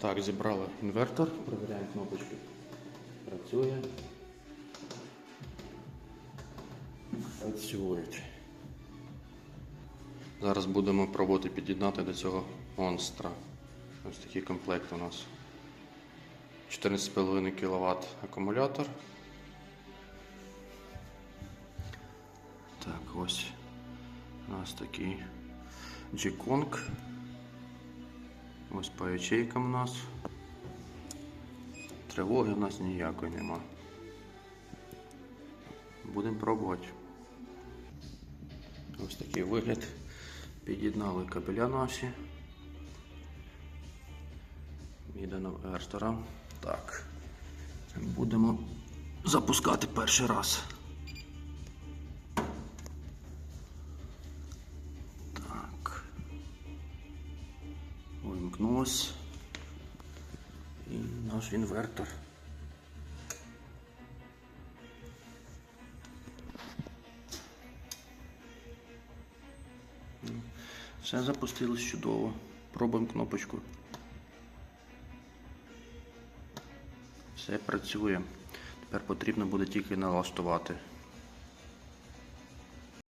Так, зібрали інвертор, перевіряємо кнопочки. Працює. Працюють. Зараз будемо пробувати під'єднати до цього монстра. Ось такий комплект у нас. 14,5 кВт акумулятор. Так, ось у нас такий G-Kong. Ось по ячейкам у нас. Тривоги у нас ніякої нема. Будемо пробувати. Ось такий вигляд. Під'єднали кабеля наші. Йде на Ерстера. Так. Будемо запускати перший раз. Вимкнулось. І наш інвертор. Все запустилось чудово. Пробуємо кнопочку. Все працює. Тепер потрібно буде тільки налаштувати